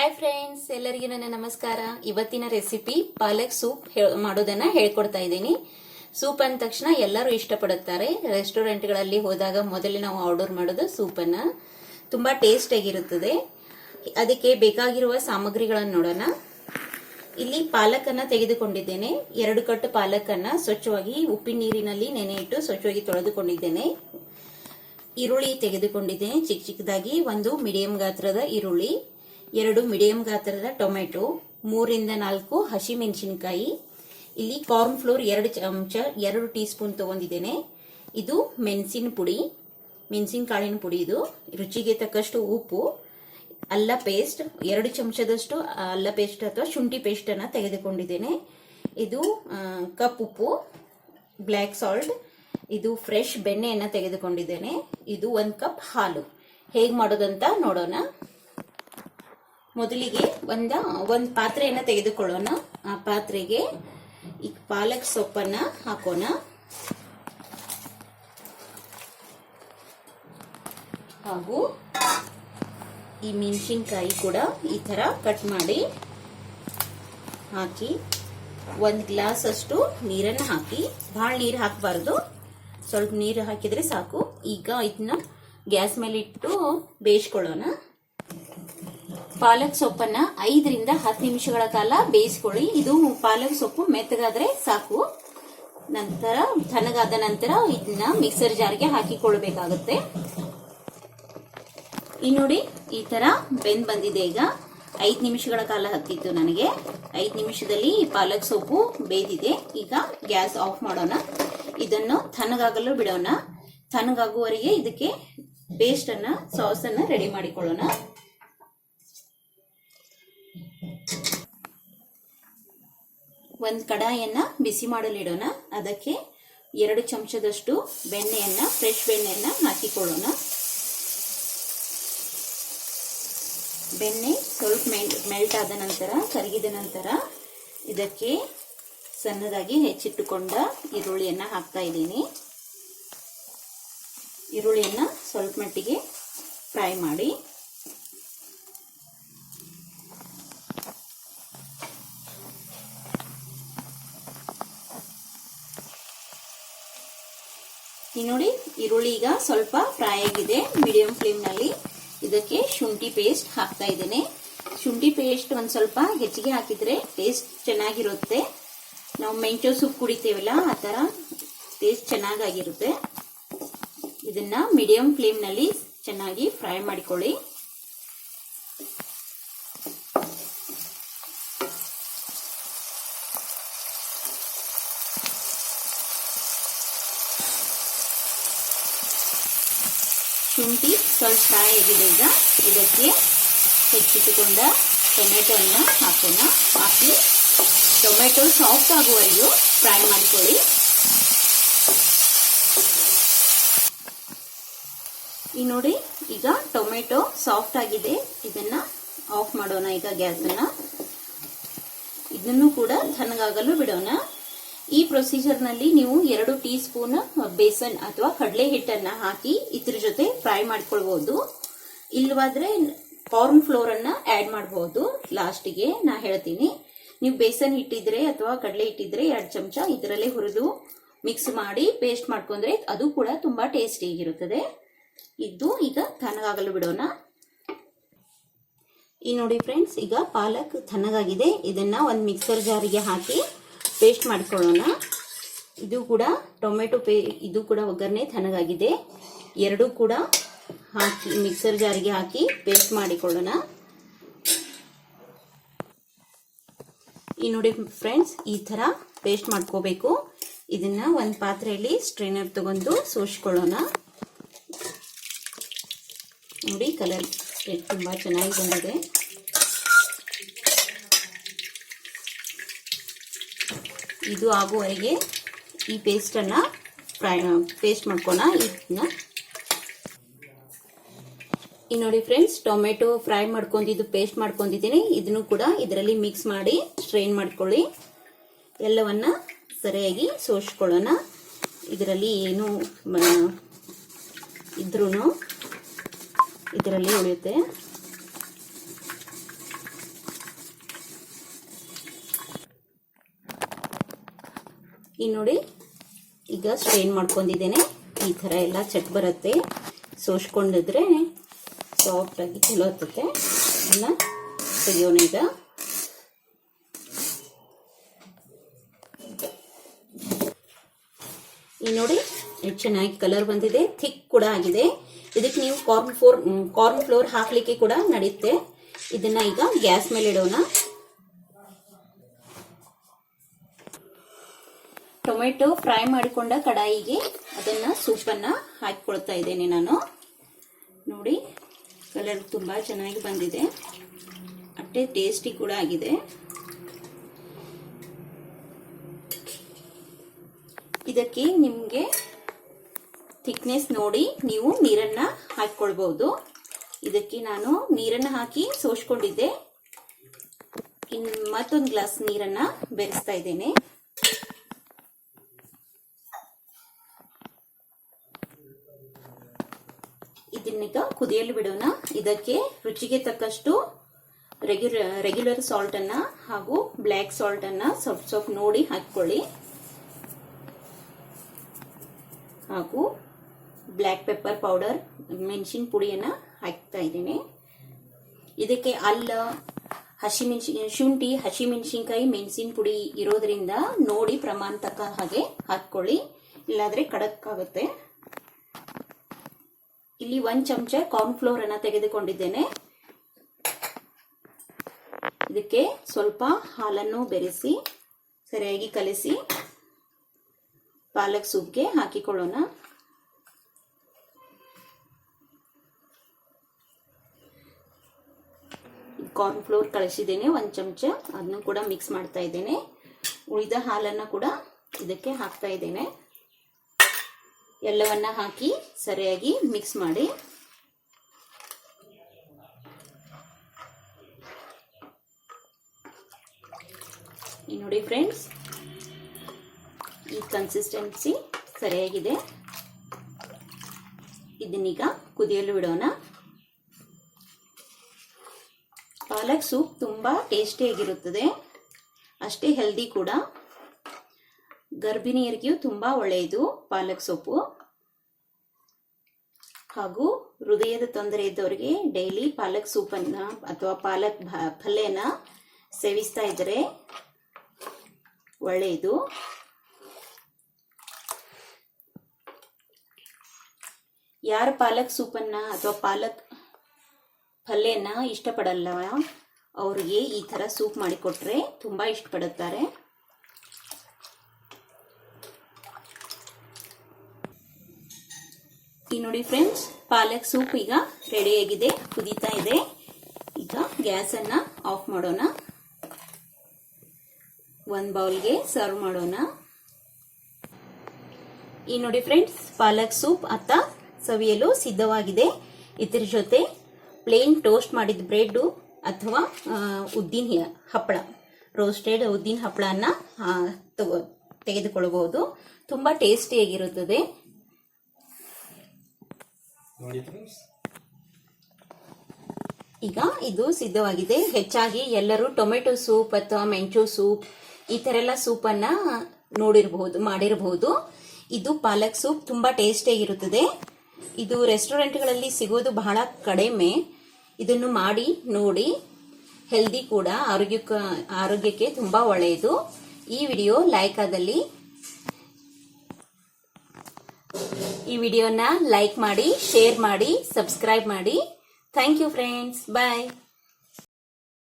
Hi friends ಎಲ್ಲರಿಗೂ ನನ್ನ ನಮಸ್ಕಾರ. ಇವತ್ತಿನ ರೆಸಿಪಿ ಪಾಲಕ್ ಸೂಪ್ ಮಾಡೋದನ್ನ ಹೇಳ್ಕೊಡ್ತಾ ಇದ್ದೀನಿ. ಸೂಪ್ ಅಂದ ತಕ್ಷಣ ಎಲ್ಲರೂ ಇಷ್ಟಪಡುತ್ತಾರೆ. ರೆಸ್ಟೋರೆಂಟ್ಗಳಲ್ಲಿ ಹೋದಾಗ ಮೊದಲೇ ನಾವು ಆರ್ಡರ್ ಮಾಡೋದು ಸೂಪನ್ನ ತುಂಬಾ ಟೇಸ್ಟ್ ಆಗಿರುತ್ತದೆ. ಅದಕ್ಕೆ ಬೇಕಾಗಿರುವ ಸಾಮಗ್ರಿಗಳನ್ನು ನೋಡೋಣ. ಇಲ್ಲಿ ಪಾಲಕನ್ನು ತೆಗೆದುಕೊಂಡಿದ್ದೇನೆ. ಎರಡು ಕಟ್ಟು ಪಾಲಕನ್ನು ಸ್ವಚ್ಛವಾಗಿ ಉಪ್ಪಿನ ನೀರಿನಲ್ಲಿ ನೆನೆ ಇಟ್ಟು ಸ್ವಚ್ಛವಾಗಿ ತೊಳೆದುಕೊಂಡಿದ್ದೇನೆ. ಈರುಳ್ಳಿ ತೆಗೆದುಕೊಂಡಿದ್ದೇನೆ. ಚಿಕ್ಕ ಚಿಕ್ಕದಾಗಿ ಒಂದು ಮೀಡಿಯಂ ಗಾತ್ರದ ಈರುಳ್ಳಿ. ಎರಡು ಮೀಡಿಯಂ ಗಾತ್ರದ ಟೊಮೆಟೊ, ಮೂರಿಂದ ನಾಲ್ಕು ಹಸಿಮೆಣಸಿನಕಾಯಿ ಇಲ್ಲಿ ಕಾರ್ನ್ ಫ್ಲೋರ್ ಎರಡು ಚಮಚ ಎರಡು ಟೀ ಸ್ಪೂನ್ ತಗೊಂಡಿದ್ದೇನೆ. ಇದು ಮೆಣಸಿನ ಪುಡಿ ಮೆಣಸಿನ ಕಾಳಿನ ಪುಡಿ ಇದು. ರುಚಿಗೆ ತಕ್ಕಷ್ಟು ಉಪ್ಪು, ಅಲ್ಲ ಪೇಸ್ಟ್ ಎರಡು ಚಮಚದಷ್ಟು ಅಲ್ಲ ಪೇಸ್ಟ್ ಅಥವಾ ಶುಂಠಿ ಪೇಸ್ಟ್ ಅನ್ನ ತೆಗೆದುಕೊಂಡಿದ್ದೇನೆ. ಇದು ಕಪ್ ಉಪ್ಪು ಬ್ಲ್ಯಾಕ್ ಸಾಲ್ಟ್ ಇದು ಫ್ರೆಶ್ ಬೆಣ್ಣೆಯನ್ನು ತೆಗೆದುಕೊಂಡಿದ್ದೇನೆ. ಇದು ಒಂದು ಕಪ್ ಹಾಲು. ಹೇಗೆ ಮಾಡೋದಂತ ನೋಡೋಣ. ಮೊದಲಿಗೆ ಒಂದ, ಒಂದು ಪಾತ್ರೆಯನ್ನ ತೆಗೆದುಕೊಳ್ಳೋಣ. ಆ ಪಾತ್ರೆಗೆ ಈ ಪಾಲಕ್ ಸೊಪ್ಪನ್ನ ಹಾಕೋಣ. ಹಾಗೂ ಈ ಮೆಣಸಿನ್ಕಾಯಿ ಕೂಡ ಈ ತರ ಕಟ್ ಮಾಡಿ ಹಾಕಿ, ಒಂದು ಗ್ಲಾಸ್ ಅಷ್ಟು ನೀರನ್ನು ಹಾಕಿ, ಭಾಳ ನೀರು ಹಾಕಬಾರ್ದು. ಸ್ವಲ್ಪ ನೀರು ಹಾಕಿದ್ರೆ ಸಾಕು. ಈಗ ಇದನ್ನ ಗ್ಯಾಸ್ ಮೇಲೆ ಇಟ್ಟು ಬೇಯಿಸ್ಕೊಳ್ಳೋಣ. ಪಾಲಕ್ ಸೊಪ್ಪನ್ನ ಐದರಿಂದ ಹತ್ತು ನಿಮಿಷಗಳ ಕಾಲ ಬೇಯಿಸ್ಕೊಳ್ಳಿ. ಇದು ಪಾಲಕ್ ಸೊಪ್ಪು ಮೆತ್ತಗಾದ್ರೆ ಸಾಕು. ನಂತರ ತಣ್ಣಗಾದ ನಂತರ ಇದನ್ನ ಮಿಕ್ಸರ್ ಜಾರ್ಗೆ ಹಾಕಿಕೊಳ್ಬೇಕಾಗುತ್ತೆ ಈ ನೋಡಿ ಈ ತರ ಬೆಂದ್ ಬಂದಿದೆ ಈಗ. ಐದು ನಿಮಿಷಗಳ ಕಾಲ ಹತ್ತಿತ್ತು ನನಗೆ. ಐದು ನಿಮಿಷದಲ್ಲಿ ಪಾಲಕ್ ಸೊಪ್ಪು ಬೇದಿದೆ. ಈಗ ಗ್ಯಾಸ್ ಆಫ್ ಮಾಡೋಣ. ಇದನ್ನು ತಣ್ಣಗಾಗಲು ಬಿಡೋಣ. ತಣ್ಣಗಾಗುವವರೆಗೆ ಇದಕ್ಕೆ ಪೇಸ್ಟ್ ಅನ್ನ ಸಾಸ್ ಅನ್ನ ರೆಡಿ ಮಾಡಿಕೊಳ್ಳೋಣ. ಒಂದು ಕಡಾಯನ್ನು ಬಿಸಿ ಮಾಡಲಿಡೋಣ. ಅದಕ್ಕೆ ಎರಡು ಚಮಚದಷ್ಟು ಬೆಣ್ಣೆಯನ್ನು ಫ್ರೆಶ್ ಬೆಣ್ಣೆಯನ್ನು ಹಾಕಿಕೊಳ್ಳೋಣ. ಬೆಣ್ಣೆ ಸ್ವಲ್ಪ ಮೆಲ್ಟ್ ಮೆಲ್ಟ್ ಆದ ನಂತರ, ಕರಗಿದ ನಂತರ ಇದಕ್ಕೆ ಸಣ್ಣದಾಗಿ ಹೆಚ್ಚಿಟ್ಟುಕೊಂಡ ಈರುಳ್ಳಿಯನ್ನು ಹಾಕ್ತಾ ಇದ್ದೀನಿ. ಈರುಳ್ಳಿಯನ್ನು ಸ್ವಲ್ಪ ಮಟ್ಟಿಗೆ ಫ್ರೈ ಮಾಡಿ. ಈ ನೋಡಿ ಈರುಳ್ಳಿ ಈಗ ಸ್ವಲ್ಪ ಫ್ರೈ ಆಗಿದೆ. ಮೀಡಿಯಂ ಫ್ಲೇಮ್ನಲ್ಲಿ ಇದಕ್ಕೆ ಶುಂಠಿ ಪೇಸ್ಟ್ ಹಾಕ್ತಾ ಇದ್ದೇನೆ. ಶುಂಠಿ ಪೇಸ್ಟ್ ಒಂದು ಸ್ವಲ್ಪ ಹೆಚ್ಚಿಗೆ ಹಾಕಿದ್ರೆ ಟೇಸ್ಟ್ ಚೆನ್ನಾಗಿರುತ್ತೆ. ನಾವು ಮೆಂಚೋ ಸೂಪ್ ಕುಡಿತೇವಲ್ಲ, ಆ ತರ ಟೇಸ್ಟ್ ಚೆನ್ನಾಗಾಗಿರುತ್ತೆ. ಇದನ್ನ ಮೀಡಿಯಂ ಫ್ಲೇಮ್ನಲ್ಲಿ ಚೆನ್ನಾಗಿ ಫ್ರೈ ಮಾಡಿಕೊಳ್ಳಿ. ಶುಂಠಿ ಸ್ವಲ್ಪ ಫ್ರೈ ಆಗಿದೆ ಈಗ ಇದಕ್ಕೆ ಹೆಚ್ಚಿಟ್ಟುಕೊಂಡ ಟೊಮೆಟೊನ ಹಾಕೋಣ. ಹಾಕಿ ಟೊಮೆಟೊ ಸಾಫ್ಟ್ ಆಗುವವರೆಗೂ ಫ್ರೈ ಮಾಡ್ಕೊಳ್ಳಿ. ಈ ನೋಡಿ, ಈಗ ಟೊಮೆಟೊ ಸಾಫ್ಟ್ ಆಗಿದೆ. ಇದನ್ನ ಆಫ್ ಮಾಡೋಣ ಈಗ ಗ್ಯಾಸನ್ನ. ಇದನ್ನು ಕೂಡ ತಣ್ಣಗಾಗಲು ಬಿಡೋಣ. ಈ ಪ್ರೊಸೀಜರ್ನಲ್ಲಿ ನೀವು ಎರಡು ಟೀ ಸ್ಪೂನ್ ಬೇಸನ್ ಅಥವಾ ಕಡಲೆ ಹಿಟ್ಟನ್ನ ಹಾಕಿ ಇದ್ರ ಜೊತೆ ಫ್ರೈ ಮಾಡ್ಕೊಳ್ಬಹುದು ಇಲ್ವಾದ್ರೆ ಕಾರ್ನ್ ಫ್ಲೋರ್ ಅನ್ನ ಆಡ್ ಮಾಡಬಹುದು ಲಾಸ್ಟ್ಗೆ ನಾ ಹೇಳ್ತೀನಿ, ನೀವು ಬೇಸನ್ ಹಿಟ್ಟಿದ್ರೆ ಅಥವಾ ಕಡಲೆ ಹಿಟ್ಟಿದ್ರೆ ಎರಡು ಚಮಚ ಇದರಲ್ಲೇ ಹುರಿದು ಮಿಕ್ಸ್ ಮಾಡಿ ಪೇಸ್ಟ್ ಮಾಡ್ಕೊಂಡ್ರೆ ಅದು ಕೂಡ ತುಂಬಾ ಟೇಸ್ಟಿಯಾಗಿರುತ್ತದೆ ಇದು ಈಗ ತಣ್ಣಗಾಗಲು ಬಿಡೋಣ. ಈ ನೋಡಿ ಫ್ರೆಂಡ್ಸ್ ಈಗ ಪಾಲಕ್ ತಣ್ಣಗಾಗಿದೆ ಇದನ್ನ ಒಂದು ಮಿಕ್ಸರ್ ಜಾರಿಗೆ ಹಾಕಿ ಪೇಸ್ಟ್ ಮಾಡ್ಕೊಳ್ಳೋಣ. ಇದು ಕೂಡ ಟೊಮೆಟೊ ಪೇ, ಇದು ಕೂಡ ಒಗ್ಗರಣೆ ತನಗಾಗಿದೆ. ಎರಡೂ ಕೂಡ ಹಾಕಿ, ಮಿಕ್ಸರ್ ಜಾರಿಗೆ ಹಾಕಿ ಪೇಸ್ಟ್ ಮಾಡಿಕೊಳ್ಳೋಣ. ಈ ನೋಡಿ ಫ್ರೆಂಡ್ಸ್, ಈ ಥರ ಪೇಸ್ಟ್ ಮಾಡ್ಕೋಬೇಕು. ಇದನ್ನ ಒಂದು ಪಾತ್ರೆಯಲ್ಲಿ ಸ್ಟ್ರೈನರ್ ತಗೊಂಡು ಸೋಸ್ಕೊಳ್ಳೋಣ. ನೋಡಿ, ಕಲರ್ ತುಂಬಾ ಚೆನ್ನಾಗಿ ಬಂದಿದೆ. ಇದು ಆಗುವವರೆಗೆ ಈ ಪೇಸ್ಟನ್ನು ಫ್ರೈ ಪೇಸ್ಟ್ ಮಾಡ್ಕೋಣ ಇದನ್ನ ಈ ನೋಡಿ ಫ್ರೆಂಡ್ಸ್ ಟೊಮೆಟೊ ಫ್ರೈ ಮಾಡ್ಕೊಂಡಿದ್ದು ಪೇಸ್ಟ್ ಮಾಡ್ಕೊಂಡಿದ್ದೀನಿ. ಇದನ್ನು ಕೂಡ ಇದರಲ್ಲಿ ಮಿಕ್ಸ್ ಮಾಡಿ ಸ್ಟ್ರೈನ್ ಮಾಡ್ಕೊಳ್ಳಿ. ಎಲ್ಲವನ್ನ ಸರಿಯಾಗಿ ಸೋಸ್ಕೊಳ್ಳೋಣ. ಇದರಲ್ಲಿ ಏನು ಇದ್ರೂ ಇದರಲ್ಲಿ ಉಳಿಯುತ್ತೆ. ಇನ್ನು ನೋಡಿ, ಈಗ ಸ್ಟ್ರೈನ್ ಮಾಡ್ಕೊಂಡಿದ್ದೇನೆ. ಈ ಥರ ಎಲ್ಲ ಚಟ್ ಬರುತ್ತೆ. ಸೋಸ್ಕೊಂಡಿದ್ರೆ ಸಾಫ್ಟಾಗಿ ಚಲೋ ಹತ್ತುತ್ತೆ ಎಲ್ಲ ತೆಗಿಯೋಣ ಈಗ. ಈ ನೋಡಿ ಚೆನ್ನಾಗಿ ಕಲರ್ ಬಂದಿದೆ. ಥಿಕ್ ಕೂಡ ಆಗಿದೆ. ಇದಕ್ಕೆ ನೀವು ಕಾರ್ನ್ ಫ್ಲೋರ್ ಕಾರ್ನ್ ಫ್ಲೋರ್ ಹಾಕ್ಲಿಕ್ಕೆ ಕೂಡ ನಡೆಯುತ್ತೆ ಇದನ್ನ ಈಗ ಗ್ಯಾಸ್ ಮೇಲೆ ಇಡೋಣ ಟೊಮೆಟೊ ಫ್ರೈ ಮಾಡಿಕೊಂಡ ಕಡಾಯಿಗೆ ಅದನ್ನ ಸೂಪನ್ನ ಹಾಕಿಕೊಳ್ತಾ ಇದ್ದೇನೆ ನಾನು. ನೋಡಿ ಕಲರ್ ತುಂಬಾ ಚೆನ್ನಾಗಿ ಬಂದಿದೆ. ಅಷ್ಟೇ ಟೇಸ್ಟಿ ಕೂಡ ಆಗಿದೆ. ಇದಕ್ಕೆ ನಿಮಗೆ ಥಿಕ್ನೆಸ್ ನೋಡಿ ನೀವು ನೀರನ್ನ ಹಾಕಿಕೊಳ್ಬಹುದು. ಇದಕ್ಕೆ ನಾನು ನೀರನ್ನ ಹಾಕಿ ಸೋಸ್ಕೊಂಡಿದ್ದೆ. ಇನ್ನು ಮತ್ತೊಂದು ಗ್ಲಾಸ್ ನೀರನ್ನ ಬೆರೆಸ್ತಾ ಇದ್ದೇನೆ. ಇದನ್ನೀಗ ಕುದಿಯಲು ಬಿಡೋಣ. ಇದಕ್ಕೆ ರುಚಿಗೆ ತಕ್ಕಷ್ಟು ರೆಗ್ಯುಲರ್ ರೆಗ್ಯುಲರ್ ಸಾಲ್ಟನ್ನು ಹಾಗೂ ಬ್ಲ್ಯಾಕ್ ಸಾಲ್ಟನ್ನು ಸ್ವಲ್ಪ ಸ್ವಲ್ಪ ನೋಡಿ ಹಾಕಿಕೊಳ್ಳಿ. ಹಾಗೂ ಬ್ಲ್ಯಾಕ್ ಪೆಪ್ಪರ್ ಪೌಡರ್ ಮೆಣಸಿನ ಪುಡಿಯನ್ನು ಹಾಕ್ತಾ ಇದ್ದೀನಿ. ಇದಕ್ಕೆ ಅಲ್ಲ ಹಸಿಮೆಣಸಿನ ಶುಂಠಿ ಹಸಿಮೆಣಸಿನ್ಕಾಯಿ ಮೆಣಸಿನ ಪುಡಿ ಇರೋದ್ರಿಂದ ನೋಡಿ ಪ್ರಮಾಣ ತಕ್ಕ ಹಾಗೆ ಹಾಕ್ಕೊಳ್ಳಿ. ಇಲ್ಲಾದ್ರೆ ಕಡಕ್ಕಾಗುತ್ತೆ. ಇಲ್ಲಿ ಒಂದ್ ಚಮಚ ಕಾರ್ನ್ ಫ್ಲೋರ್ ಅನ್ನ ತೆಗೆದುಕೊಂಡಿದ್ದೇನೆ. ಇದಕ್ಕೆ ಸ್ವಲ್ಪ ಹಾಲನ್ನು ಬೆರೆಸಿ, ಸರಿಯಾಗಿ ಕಲಿಸಿ, ಪಾಲಕ್ ಸೂಪ್ಗೆ ಹಾಕಿಕೊಳ್ಳೋಣ. ಕಾರ್ನ್ ಫ್ಲೋರ್ ಕಳಿಸಿದ್ದೇನೆ ಒಂದು ಚಮಚ, ಅದನ್ನು ಕೂಡ ಮಿಕ್ಸ್ ಮಾಡ್ತಾ ಇದ್ದೇನೆ. ಉಳಿದ ಹಾಲನ್ನು ಕೂಡ ಇದಕ್ಕೆ ಹಾಕ್ತಾ ಇದ್ದೇನೆ. ಎಲ್ಲವನ್ನ ಹಾಕಿ ಸರಿಯಾಗಿ ಮಿಕ್ಸ್ ಮಾಡಿ. ನೋಡಿ ಫ್ರೆಂಡ್ಸ್, ಈ ಕನ್ಸಿಸ್ಟೆನ್ಸಿ ಸರಿಯಾಗಿದೆ. ಇದನ್ನೀಗ ಕುದಿಯಲು ಬಿಡೋಣ. ಪಾಲಕ್ ಸೂಪ್ ತುಂಬ ಟೇಸ್ಟಿಯಾಗಿರುತ್ತದೆ ಅಷ್ಟೇ ಹೆಲ್ದಿ ಕೂಡ. ಗರ್ಭಿಣಿಯರಿಗೂ ತುಂಬ ಒಳ್ಳೆಯದು ಪಾಲಕ್ ಸೊಪ್ಪು ಹಾಗೂ ಹೃದಯದ ತೊಂದರೆ ಇದ್ದವರಿಗೆ ಡೈಲಿ ಪಾಲಕ್ ಸೂಪನ್ನ ಅಥವಾ ಪಾಲಕ್ ಪಲ್ಯನ ಸೇವಿಸ್ತಾ ಇದ್ದರೆ ಒಳ್ಳೆಯದು. ಯಾರು ಪಾಲಕ್ ಸೂಪನ್ನ ಅಥವಾ ಪಾಲಕ್ ಪಲ್ಯನ ಇಷ್ಟಪಡಲ್ಲ, ಅವರಿಗೆ ಈ ಥರ ಸೂಪ್ ಮಾಡಿಕೊಟ್ರೆ ತುಂಬ ಇಷ್ಟಪಡುತ್ತಾರೆ. ಈ ನೋಡಿ ಫ್ರೆಂಡ್ಸ್ ಪಾಲಕ್ ಸೂಪ್ ಈಗ ರೆಡಿಯಾಗಿದೆ ಕುದೀತಾ ಇದೆ. ಈಗ ಗ್ಯಾಸನ್ನು ಆಫ್ ಮಾಡೋಣ. ಒಂದು ಬೌಲ್ಗೆ ಸರ್ವ್ ಮಾಡೋಣ. ಈ ನೋಡಿ ಫ್ರೆಂಡ್ಸ್ ಪಾಲಕ್ ಸೂಪ್ ಅತ್ತ ಸವಿಯಲು ಸಿದ್ಧವಾಗಿದೆ. ಇದರ ಜೊತೆ ಪ್ಲೇನ್ ಟೋಸ್ಟ್ ಮಾಡಿದ ಬ್ರೆಡ್ ಅಥವಾ ಉದ್ದಿನ ಹಪ್ಪಳ ರೋಸ್ಟೆಡ್ ಉದ್ದಿನ ಹಪ್ಪಳನ್ನ ತೆಗೆದುಕೊಳ್ಳಬಹುದು ತುಂಬ ಟೇಸ್ಟಿಯಾಗಿರುತ್ತದೆ ಈಗ ಇದು ಸಿದ್ಧವಾಗಿದೆ. ಹೆಚ್ಚಾಗಿ ಎಲ್ಲರೂ ಟೊಮೆಟೊ ಸೂಪ್ ಅಥವಾ ಮೆಂಚು ಸೂಪ್ ಈ ಥರ ಎಲ್ಲ ಸೂಪನ್ನ ನೋಡಿರಬಹುದು, ಮಾಡಿರಬಹುದು. ಇದು ಪಾಲಕ್ ಸೂಪ್, ತುಂಬಾ ಟೇಸ್ಟಿಯಾಗಿರುತ್ತದೆ ಇದು ರೆಸ್ಟೋರೆಂಟ್ಗಳಲ್ಲಿ ಸಿಗೋದು ಬಹಳ ಕಡಿಮೆ. ಇದನ್ನು ಮಾಡಿ, ನೋಡಿ. ಹೆಲ್ದಿ ಕೂಡ ಆರೋಗ್ಯಕ್ಕೆ ಆರೋಗ್ಯಕ್ಕೆ ತುಂಬಾ ಒಳ್ಳೆಯದು. ಈ ವಿಡಿಯೋ ಲೈಕ್ ಆದಲ್ಲಿ ಈ ವಿಡಿಯೋನ ಲೈಕ್ ಮಾಡಿ ಶೇರ್ ಮಾಡಿ ಸಬ್ಸ್ಕ್ರೈಬ್ ಮಾಡಿ. Thank you friends bye